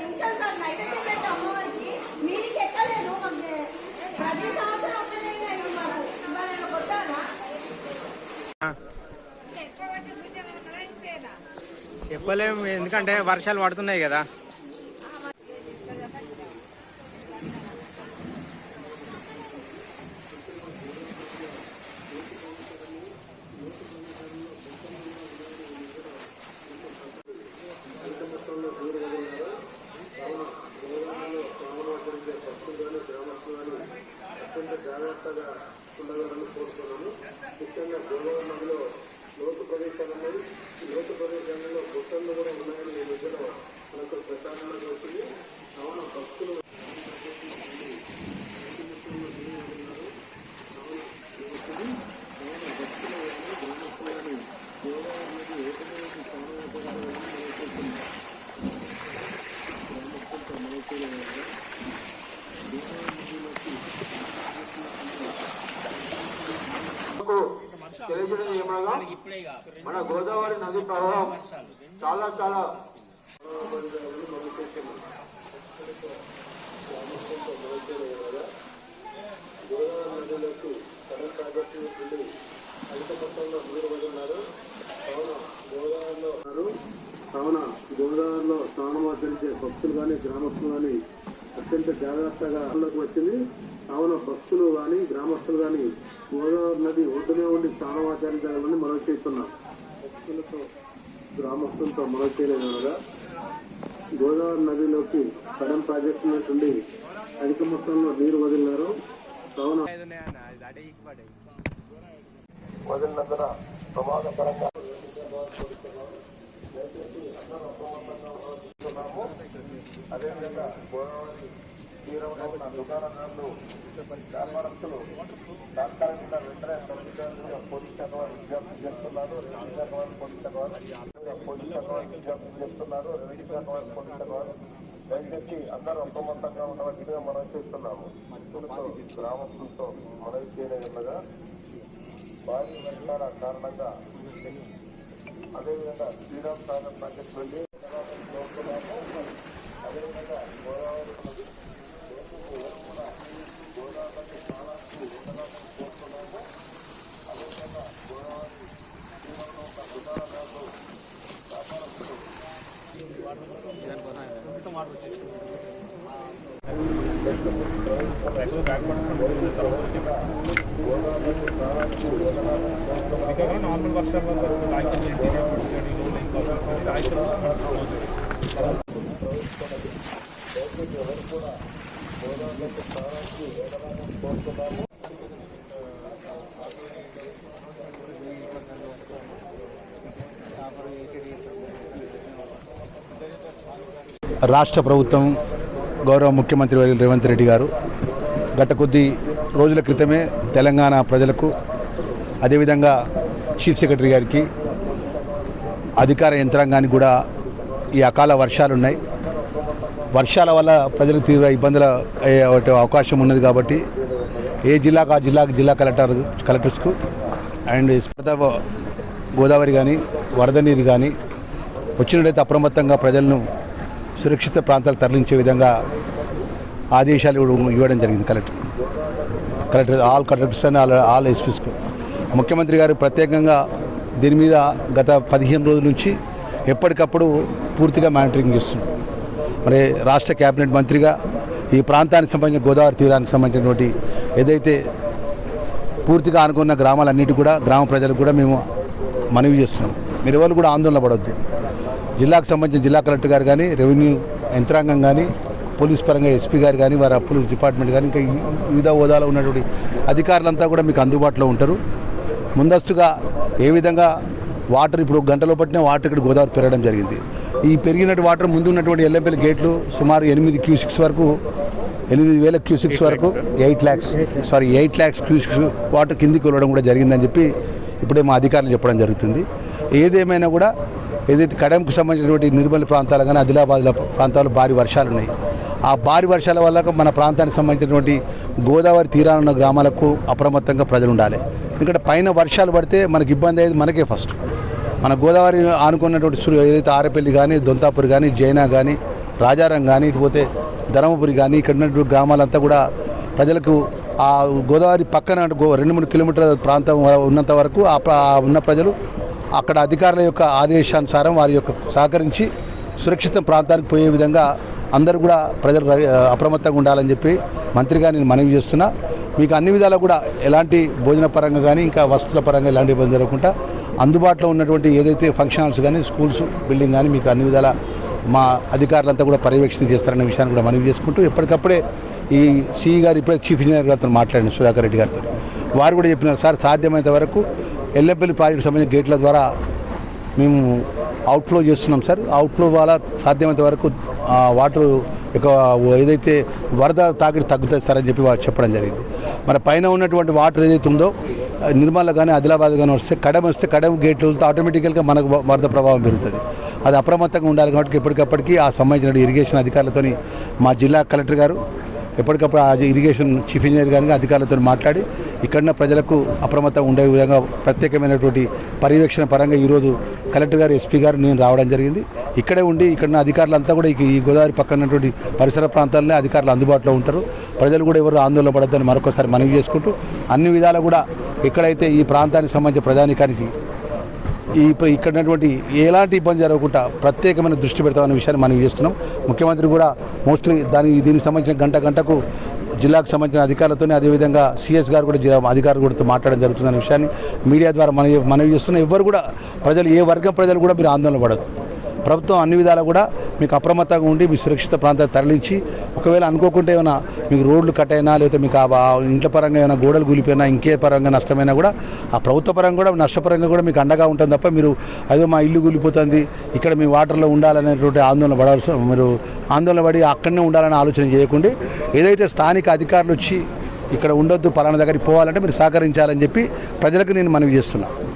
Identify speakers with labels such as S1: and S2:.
S1: నిమిషాలు సార్ నైవేద్యం పెట్టి అమ్మవారికి. మీరికి ఎక్కలేదు మాకు ప్రతి సంవత్సరం అయింది మాకు? ఇవాళ నేను కొట్టానా
S2: చెప్పలేము ఎందుకంటే వర్షాలు పడుతున్నాయి కదా.
S3: తెలియజేయడం ఏమనగా మన గోదావరి నది ప్రవాహం చాలా చాలా గోదావరి నదిలోకి కరెంట్ అధిక మొత్తంలో నీరు వదిలినారు కావున గోదావరిలో కావున గోదావరిలో స్నానమాచరించే భక్తులు కానీ గ్రామస్తులు కానీ అత్యంత జాగ్రత్తగా అందులోకి వచ్చింది కావున భక్తులు కానీ గ్రామస్తులు కానీ గోదావరి నది ఒడ్డునే ఉండి స్నానమాచరించాలని మనం చేస్తున్నాం. భక్తులతో గ్రామస్తులతో మనం చేయలేదనగా గోదావరి నదిలోకి కరెంట్ ప్రాజెక్టు నుండి అధిక మొత్తంలో నీరు వదిలినారు. కావున వదిలినందున ప్రమాదకరంగా అదేవిధంగా గోదావరి తీరంలో ఉన్న దుకాణాలను వ్యాపారస్తులు తాత్కాలికంగా వెంటనే పోలీస్ విజ్ఞప్తి చేస్తున్నారు. రెవెన్యూ శాఖ వారు పోలీస్ పోలీస్ విజ్ఞప్తి చేస్తున్నారు. రెవెన్యూ శాఖ వారు పోలీస్ దయచేసి అందరూ అప్రమత్తంగా ఉండవలసిందిగా మనం చేస్తున్నాము. భక్తులతో గ్రామస్తులతో మనవి చేయలేదన్నగా భారీ వర్షాల కారణంగా అదేవిధంగా శ్రీరామ్ సాగర్ ప్రాజెక్ట్ వెళ్ళి
S4: నార్మల్ వర్షం వల్ల రాయితీ రాయితీ
S5: రాష్ట్ర ప్రభుత్వం గౌరవ ముఖ్యమంత్రి వర్యులు రేవంత్ రెడ్డి గారు గత కొద్ది రోజుల క్రితమే తెలంగాణ ప్రజలకు అదేవిధంగా చీఫ్ సెక్రటరీ గారికి అధికార యంత్రాంగానికి కూడా ఈ అకాల వర్షాలు ఉన్నాయి. వర్షాల వల్ల ప్రజలకు తీవ్ర ఇబ్బందులు అయ్యే అవకాశం ఉన్నది కాబట్టి ఏ జిల్లాకు ఆ జిల్లాకు జిల్లా కలెక్టర్ కలెక్టర్స్కు అండ్ గోదావరి కానీ వరద నీరు కానీ వచ్చినట్టయితే అప్రమత్తంగా ప్రజలను సురక్షిత ప్రాంతాలు తరలించే విధంగా ఆదేశాలు ఇవ్వడం- జరిగింది కలెక్టర్. కలెక్టర్ ఆల్ కలెక్టర్స్ అని ఆల్ ఆల్ ఎస్పీస్కు ముఖ్యమంత్రి గారు ప్రత్యేకంగా దీని మీద గత పదిహేను రోజుల నుంచి ఎప్పటికప్పుడు పూర్తిగా మానిటరింగ్ చేస్తున్నాం మరి రాష్ట్ర క్యాబినెట్ మంత్రిగా ఈ ప్రాంతానికి సంబంధించిన గోదావరి తీరానికి సంబంధించినటువంటి ఏదైతే పూర్తిగా అనుకున్న గ్రామాలన్నిటి కూడా గ్రామ ప్రజలకు కూడా మేము మనవి చేస్తున్నాం. మీరు ఎవరు కూడా ఆందోళన పడవద్దు. జిల్లాకు సంబంధించిన జిల్లా కలెక్టర్ గారు కానీ రెవెన్యూ యంత్రాంగం కానీ పోలీస్ పరంగా ఎస్పీ గారు కానీ వారి పోలీస్ డిపార్ట్మెంట్ కానీ ఇంకా వివిధ హోదాలో ఉన్నటువంటి అధికారులంతా కూడా మీకు అందుబాటులో ఉంటారు. ముందస్తుగా ఏ విధంగా వాటర్ ఇప్పుడు గంటలో పట్టిన వాటర్ ఇక్కడ గోదావరి పెరగడం జరిగింది. ఈ పెరిగినటువంటి వాటర్ ముందు ఉన్నటువంటి ఎల్ఎంపీల గేట్లు సుమారు ఎనిమిది క్యూసిక్స్ వరకు ఎనిమిది వేల క్యూసిక్స్ వరకు eight lakhs sorry eight lakhs cusecs water కిందికి వెళ్ళడం కూడా జరిగిందని చెప్పి ఇప్పుడే మా అధికారులు చెప్పడం జరుగుతుంది. ఏదేమైనా కూడా ఏదైతే కడెంకు సంబంధించినటువంటి నిర్మల్ ప్రాంతాలు కానీ ఆదిలాబాద్ల ప్రాంతాల్లో భారీ వర్షాలు ఉన్నాయి ఆ భారీ వర్షాల వల్ల మన ప్రాంతానికి సంబంధించినటువంటి గోదావరి తీరాన ఉన్న గ్రామాలకు అప్రమత్తంగా ప్రజలు ఉండాలి ఎందుకంటే పైన వర్షాలు పడితే మనకి ఇబ్బంది అయ్యేది మనకే ఫస్ట్. మన గోదావరి ఆనుకున్నటువంటి ఏదైతే ఆరపల్లి కానీ దొంతాపూర్ కానీ జైనా కానీ రాజారం కానీ ఇటు పోతే ధర్మపురి కానీ ఇక్కడ ఉన్నటువంటి గ్రామాలంతా కూడా ప్రజలకు ఆ గోదావరి పక్కన రెండు మూడు కిలోమీటర్ల ప్రాంతం ఉన్నంత వరకు ఆ ఉన్న ప్రజలు అక్కడ అధికారుల యొక్క ఆదేశానుసారం వారి యొక్క సహకరించి సురక్షిత ప్రాంతానికి పోయే విధంగా అందరూ కూడా ప్రజలు అప్రమత్తంగా ఉండాలని చెప్పి మంత్రిగా నేను మనవి చేస్తున్నా. మీకు అన్ని విధాలా కూడా ఎలాంటి భోజన పరంగా కానీ ఇంకా వస్తువుల పరంగా ఎలాంటి ఇబ్బంది జరగకుండా అందుబాటులో ఉన్నటువంటి ఏదైతే ఫంక్షన్ హాల్స్ కానీ స్కూల్స్ బిల్డింగ్ కానీ మీకు అన్ని విధాల మా అధికారులంతా కూడా పర్యవేక్షణ చేస్తారనే విషయాన్ని కూడా మనవి చేసుకుంటూ ఎప్పటికప్పుడే ఈ సిఈ గారు ఇప్పుడే చీఫ్ ఇంజనీర్ గారితో మాట్లాడిన సుధాకర్ రెడ్డి గారితో. వారు కూడా చెప్పినారు సార్ సాధ్యమైనంత వరకు ఎల్లపల్లి ప్రాజెక్టు సంబంధించిన గేట్ల ద్వారా మేము అవుట్ఫ్లో చేస్తున్నాం సార్. అవుట్ఫ్లో వల్ల సాధ్యమైనంత వరకు వాటర్ యొక్క ఏదైతే వరద తాకిడి తగ్గుతుంది సార్ అని చెప్పి వారు చెప్పడం జరిగింది. మరి పైన ఉన్నటువంటి వాటర్ ఏదైతే ఉందో నిర్మల్ కానీ ఆదిలాబాద్ కానీ వస్తే కడమ వస్తే కడమ గేట్లు వెళ్తే ఆటోమేటికల్గా మనకు వరద ప్రభావం పెరుగుతుంది. అది అప్రమత్తంగా ఉండాలి కాబట్టి ఎప్పటికప్పటికీ ఆ సంబంధించిన ఇరిగేషన్ అధికారులతో మా జిల్లా కలెక్టర్ గారు ఎప్పటికప్పుడు ఆ ఇరిగేషన్ చీఫ్ ఇంజనీర్ గారిగా అధికారులతో మాట్లాడి ఇక్కడున్న ప్రజలకు అప్రమత్తం ఉండే విధంగా ప్రత్యేకమైనటువంటి పర్యవేక్షణ పరంగా ఈరోజు కలెక్టర్ గారు ఎస్పీ గారు నేను రావడం జరిగింది. ఇక్కడే ఉండి ఇక్కడ అధికారులంతా కూడా ఈ గోదావరి పక్కనటువంటి పరిసర ప్రాంతాలనే అధికారులు అందుబాటులో ఉంటారు. ప్రజలు కూడా ఎవరు ఆందోళన పడద్దని మరొకసారి మనవి చేసుకుంటూ అన్ని విధాలు కూడా ఎక్కడైతే ఈ ప్రాంతానికి సంబంధించిన ప్రజానికానికి ఈ ఇక్కడటువంటి ఎలాంటి ఇబ్బంది జరగకుండా ప్రత్యేకమైన దృష్టి పెడతామనే విషయాన్ని మనం చేస్తున్నాం. ముఖ్యమంత్రి కూడా మోస్ట్లీ దానికి దీనికి సంబంధించిన గంట గంటకు జిల్లాకు సంబంధించిన అధికారులతోనే అదేవిధంగా సిఎస్ గారు కూడా అధికారులు కూడా మాట్లాడడం జరుగుతుందనే విషయాన్ని మీడియా ద్వారా మనవి మనవి చేస్తున్న ఎవరు కూడా ప్రజలు ఏ వర్గం ప్రజలు కూడా మీరు ఆందోళన పడదు ప్రభుత్వం అన్ని విధాలు కూడా మీకు అప్రమత్తంగా ఉండి మీ సురక్షిత ప్రాంతాలకు తరలించి ఒకవేళ అనుకోకుండా ఏమైనా మీకు రోడ్లు కట్ అయినా లేకపోతే మీకు ఆ ఇంట్లో ఇంట్ల పరంగా ఏమైనా గోడలు కూలిపోయినా ఇంకే పరంగా నష్టమైనా కూడా ఆ ప్రభుత్వ పరంగా కూడా నష్టపరంగా కూడా మీకు అండగా ఉంటుంది తప్ప మీరు అదే మా ఇల్లు కూలిపోతుంది ఇక్కడ మీ వాటర్లో ఉండాలనేటువంటి ఆందోళన పడాల్సి మీరు ఆందోళన పడి అక్కడనే ఉండాలని ఆలోచన చేయకుండా. ఏదైతే స్థానిక అధికారులు వచ్చి ఇక్కడ ఉండొద్దు పలానా దగ్గరికి పోవాలంటే మీరు సహకరించాలని చెప్పి ప్రజలకు నేను మనవి చేస్తున్నాను